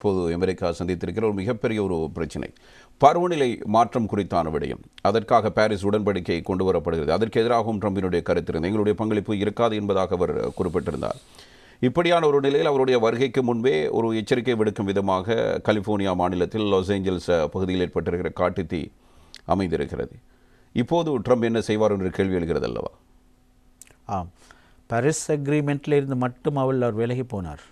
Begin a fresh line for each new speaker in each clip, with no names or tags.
இப்போது அமெரிக்கா சந்தித்திருக்கிற ஒரு மிகப்பெரிய ஒரு பிரச்சனை. பருவநிலை மாற்றம் குறித்தான விடயம். அதற்காக பாரிஸ் உடன்படிக்கை கொண்டு வரப்படுகிறது அதற்கு எதிராகவும் ட்ரம்பினுடைய கருத்து இருந்தது. எங்களுடைய பங்களிப்பு இருக்காது என்பதாக அவர் குறிப்பிட்டிருந்தார். இப்படியான ஒரு நிலையில் அவருடைய வருகைக்கு முன்பே ஒரு எச்சரிக்கை விடுக்கும் விதமாக கலிஃபோர்னியா மாநிலத்தில் லாஸ் ஏஞ்சல்ஸ் பகுதியில் ஏற்பட்டிருக்கிற காட்டுத்தீ அமைந்திருக்கிறது. இப்போது ட்ரம்ப் என்ன செய்வார் என்று கேள்வி எழுகிறது அல்லவா?
ஆம். பாரிஸ் அக்ரிமெண்ட்டில் இருந்து மட்டும் அவள் அவர் விலகி போனார்.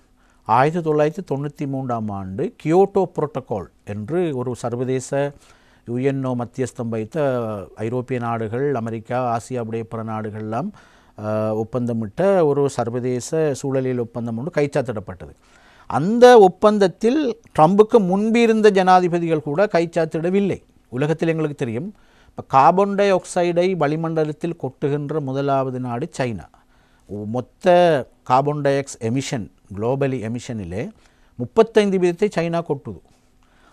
ஆயிரத்தி தொள்ளாயிரத்தி தொண்ணூற்றி மூன்றாம் ஆண்டு கியோட்டோ புரோட்டோகால் என்று ஒரு சர்வதேச யுஎன்ஓ மத்தியஸ்தம் வைத்த ஐரோப்பிய நாடுகள் அமெரிக்கா ஆசியாவுடைய பிற நாடுகள்லாம் ஒப்பந்தமிட்ட ஒரு சர்வதேச சூழலியல் ஒப்பந்தம் ஒன்று கைச்சாத்திடப்பட்டது. அந்த ஒப்பந்தத்தில் ட்ரம்புக்கு முன்பிருந்த ஜனாதிபதிகள் கூட கைச்சாத்திடவில்லை. உலகத்தில் எங்களுக்கு தெரியும். இப்போ கார்பன் டை ஆக்சைடை வளிமண்டலத்தில் கொட்டுகின்ற முதலாவது நாடு சைனா. மொத்த carbon dioxide emission globally எமிஷனிலே முப்பத்தைந்து வீதத்தை சைனா கொட்டுது.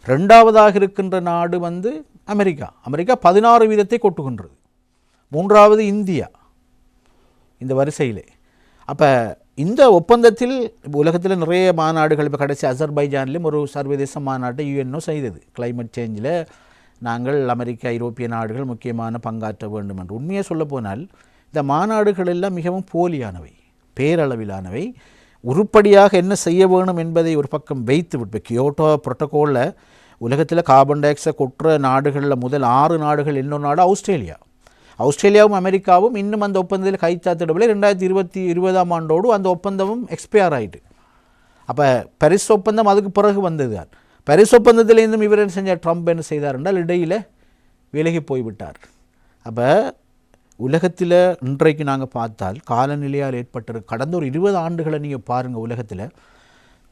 ரெண்டாவதாக இருக்கின்ற நாடு வந்து அமெரிக்கா. அமெரிக்கா பதினாறு வீதத்தை கொட்டுகின்றது. மூன்றாவது இந்தியா. இந்த வரிசையிலே. அப்போ இந்த ஒப்பந்தத்தில் உலகத்தில் நிறைய மாநாடுகள் இப்போ கடைசி அசர்பைஜான்லேயும் ஒரு சர்வதேச மாநாட்டை யுஎன்ஓ செய்தது. கிளைமேட் சேஞ்சில் நாங்கள் அமெரிக்கா ஐரோப்பிய நாடுகள் முக்கியமான பங்காற்ற வேண்டும் என்று. உண்மையை சொல்ல போனால் இந்த மாநாடுகள் எல்லாம் மிகவும் போலியானவை. பேரளவிலானவை. உருப்படியாக என்ன செய்ய வேணும் என்பதை ஒரு பக்கம் வைத்து விட்டு கியோட்டோ புரோட்டோகாலில் உலகத்தில் கார்பன் டை ஆக்சைடு கொட்டுற நாடுகளில் முதல் ஆறு நாடுகள் இன்னொரு நாடு ஆஸ்திரேலியா. ஆஸ்திரேலியாவும் அமெரிக்காவும் இன்னும் அந்த ஒப்பந்தத்தில் கைச்சாத்திடவில்லை ரெண்டாயிரத்தி இருபத்தி இருபதாம் ஆண்டோடு அந்த ஒப்பந்தமும் எக்ஸ்பயர் ஆயிட்டு. அப்போ பரிஸ் ஒப்பந்தம் அதுக்கு பிறகு வந்தது தான். பரிஸ் ஒப்பந்தத்திலேருந்தும் இவர் என்ன செஞ்சார்? ட்ரம்ப் என்ன செய்தார் என்றால் இடையில் விலகி போய்விட்டார். அப்போ உலகத்தில் இன்றைக்கு நாங்கள் பார்த்தால் காலநிலையால் ஏற்பட்டிரு கடந்த ஒரு இருபது ஆண்டுகளை நீங்கள் பாருங்கள் உலகத்தில்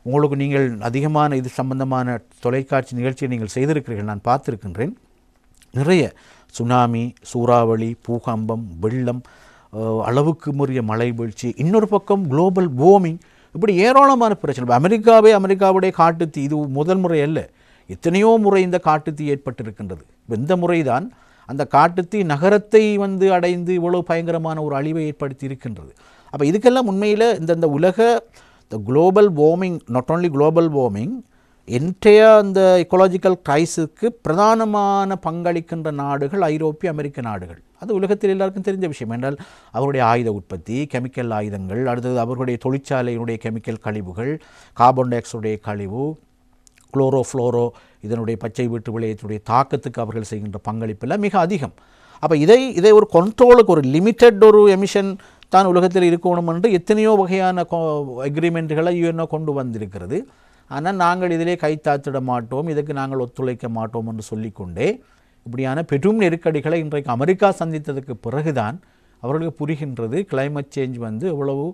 உங்களுக்கு நீங்கள் அதிகமான இது சம்பந்தமான தொலைக்காட்சி நிகழ்ச்சியை நீங்கள் செய்திருக்கிறீர்கள். நான் பார்த்துருக்கின்றேன். நிறைய சுனாமி சூறாவளி பூகம்பம் வெள்ளம் அளவுக்கு முறிய மழை வீழ்ச்சி இன்னொரு பக்கம் குளோபல் வார்மிங் இப்படி ஏராளமான பிரச்சனை. அமெரிக்காவே அமெரிக்காவுடைய காட்டுத்தீ இது முதல் முறை அல்ல. எத்தனையோ முறை இந்த காட்டுத்தீ ஏற்பட்டிருக்கின்றது. இப்ப இந்த முறைதான் அந்த காட்டுத்தீ நகரத்தை வந்து அடைந்து இவ்வளோ பயங்கரமான ஒரு அழிவை ஏற்படுத்தி இருக்கின்றது அப்போ இதுக்கெல்லாம் உண்மையில் இந்த இந்த உலக இந்த global warming not only global warming என்டையா அந்த எக்கோலாஜிக்கல் கிரைஸுக்கு பிரதானமான பங்களிக்கின்ற நாடுகள் ஐரோப்பிய அமெரிக்க நாடுகள். அது உலகத்தில் எல்லாருக்கும் தெரிஞ்ச விஷயம். என்றால் அவருடைய ஆயுத உற்பத்தி கெமிக்கல் ஆயுதங்கள் அடுத்தது அவர்களுடைய தொழிற்சாலையினுடைய கெமிக்கல் கழிவுகள் கார்பன் டை ஆக்சைடுடைய கழிவு குளோரோ ஃப்ளோரோ இதனுடைய பச்சை வீட்டு விளையத்துடைய தாக்கத்துக்கு அவர்கள் செய்கின்ற பங்களிப்பில் மிக அதிகம். அப்போ இதை இதை ஒரு கண்ட்ரோலுக்கு ஒரு லிமிட்டட் ஒரு எமிஷன் தான் உலகத்தில் இருக்கணும் என்று எத்தனையோ வகையான அக்ரிமெண்ட்டுகளை யூஎன்ஓ கொண்டு வந்திருக்கிறது. ஆனால் நாங்கள் இதிலே கைத்தாத்திட மாட்டோம் இதுக்கு நாங்கள் ஒத்துழைக்க மாட்டோம் என்று சொல்லிக்கொண்டே இப்படியான பெரும் நெருக்கடிகளை இன்றைக்கு அமெரிக்கா சந்தித்ததுக்கு பிறகுதான் அவர்களுக்கு புரிகின்றது. கிளைமேட் சேஞ்ச் வந்து எவ்வளவு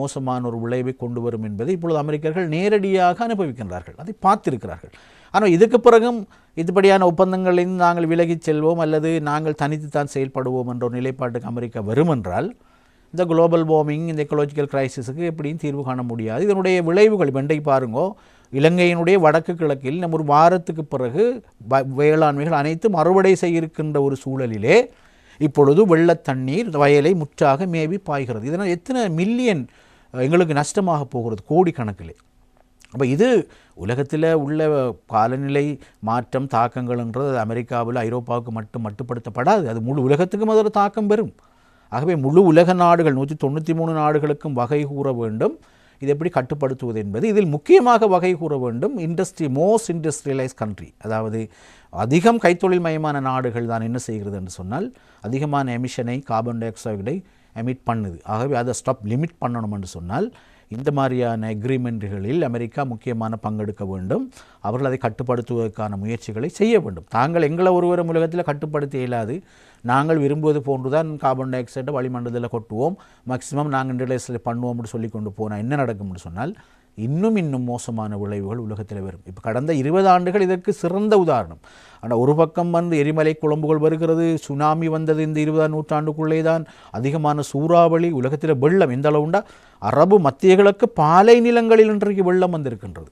மோசமான ஒரு விளைவை கொண்டு வரும் என்பதை இப்பொழுது அமெரிக்கர்கள் நேரடியாக அனுபவிக்கின்றார்கள். அதை பார்த்திருக்கிறார்கள். ஆனால் இதுக்கு பிறகும் இதுபடியான ஒப்பந்தங்களில் நாங்கள் விலகிச் செல்வோம் அல்லது நாங்கள் தனித்துத்தான் செயல்படுவோம் என்ற ஒரு நிலைப்பாட்டுக்கு அமெரிக்கா வரும் என்றால் இந்த குளோபல் வார்மிங் இந்த எக்கலாஜிக்கல் கிரைசிஸுக்கு எப்படியும் தீர்வு காண முடியாது. இதனுடைய விளைவுகள் வெண்டை இன்றைக்கு பாருங்கோ. இலங்கையினுடைய வடக்கு கிழக்கில் நம்ம ஒரு வாரத்துக்கு பிறகு வேளாண்மைகள் அனைத்தும் அறுவடை செய்ய இருக்கின்ற ஒரு சூழலிலே இப்பொழுது வெள்ளத் தண்ணீர் வயலை முற்றாக மேவி பாய்கிறது. இதனால் எத்தனை மில்லியன் எங்களுக்கு நஷ்டமாக போகிறது? கோடிக்கணக்கிலே. அப்போ இது உலகத்தில் உள்ள காலநிலை மாற்றம் தாக்கங்கள்ன்றது அது அமெரிக்காவில் ஐரோப்பாவுக்கு மட்டும் மட்டுப்படுத்தப்படாது. அது முழு உலகத்துக்கும் அது ஒரு தாக்கம் பெறும். ஆகவே முழு உலக நாடுகள் நூற்றி தொண்ணூற்றி மூணு நாடுகளுக்கும் வகை கூற வேண்டும். இதை எப்படி கட்டுப்படுத்துவது என்பது இதில் முக்கியமாக வகை கூற வேண்டும். இண்டஸ்ட்ரி மோஸ்ட் இண்டஸ்ட்ரியலைஸ் கண்ட்ரி அதாவது அதிகம் கைத்தொழில் மயமான நாடுகள் தான் என்ன செய்கிறது என்று சொன்னால் அதிகமான எமிஷனை கார்பன் டை ஆக்சைடை எமிட் பண்ணுது. ஆகவே அதை ஸ்டாப் லிமிட் பண்ணணும் என்று சொன்னால் இந்த மாதிரியான எக்ரிமெண்ட்டுகளில் அமெரிக்கா முக்கியமான பங்கெடுக்க வேண்டும். அவர்கள் அதை கட்டுப்படுத்துவதற்கான முயற்சிகளை செய்ய வேண்டும். தாங்கள் எங்களை ஒருவரும் உலகத்தில் கட்டுப்படுத்த இயலாது. நாங்கள் விரும்புவது போன்றுதான் கார்பன் டை ஆக்சைடை வளிமண்டலத்தில் கொட்டுவோம். மேக்ஸிமம் நாங்கள் இண்டஸ்ட்ரியல் பண்ணுவோம்னு சொல்லி கொண்டு போனால் என்ன நடக்கும்னு சொன்னால் இன்னும் இன்னும் மோசமான விளைவுகள் உலகத்தில் வரும். இப்போ கடந்த இருபது ஆண்டுகள் இதற்கு சிறந்த உதாரணம். ஆனால் ஒரு பக்கம் வந்து எரிமலை குழம்புகள் வருகிறது சுனாமி வந்தது இந்த இருபதாம் நூற்றாண்டுக்குள்ளே தான் அதிகமான சூறாவளி உலகத்தில் வெள்ளம் எந்த அளவுண்டா? அரபு மத்திய கிழக்கு பாலை நிலங்களில் இன்றைக்கு வெள்ளம் வந்திருக்கின்றது.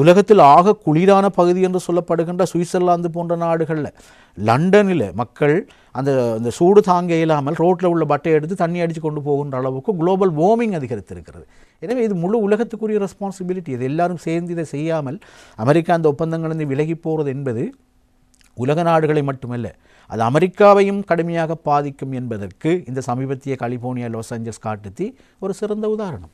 உலகத்தில் ஆக குளிரான பகுதி என்று சொல்லப்படுகின்ற சுவிட்சர்லாந்து போன்ற நாடுகளில் லண்டனில் மக்கள் அந்த அந்த சூடு தாங்க இயலாமல் ரோட்டில் உள்ள பட்டையை எடுத்து தண்ணி அடித்து கொண்டு போகின்ற அளவுக்கு குளோபல் வார்மிங் அதிகரித்திருக்கிறது. எனவே இது முழு உலகத்துக்குரிய ரெஸ்பான்சிபிலிட்டி இது எல்லாரும் சேர்ந்து இதை செய்யாமல் அமெரிக்கா அந்த ஒப்பந்தங்களிலிருந்து விலகி போகிறது என்பது உலக நாடுகளை மட்டுமல்ல அது அமெரிக்காவையும் கடுமையாக பாதிக்கும் என்பதற்கு இந்த சமீபத்திய கலிபோர்னியா லாஸ் ஏஞ்சல்ஸ் காட்டுத்தி ஒரு சிறந்த உதாரணம்.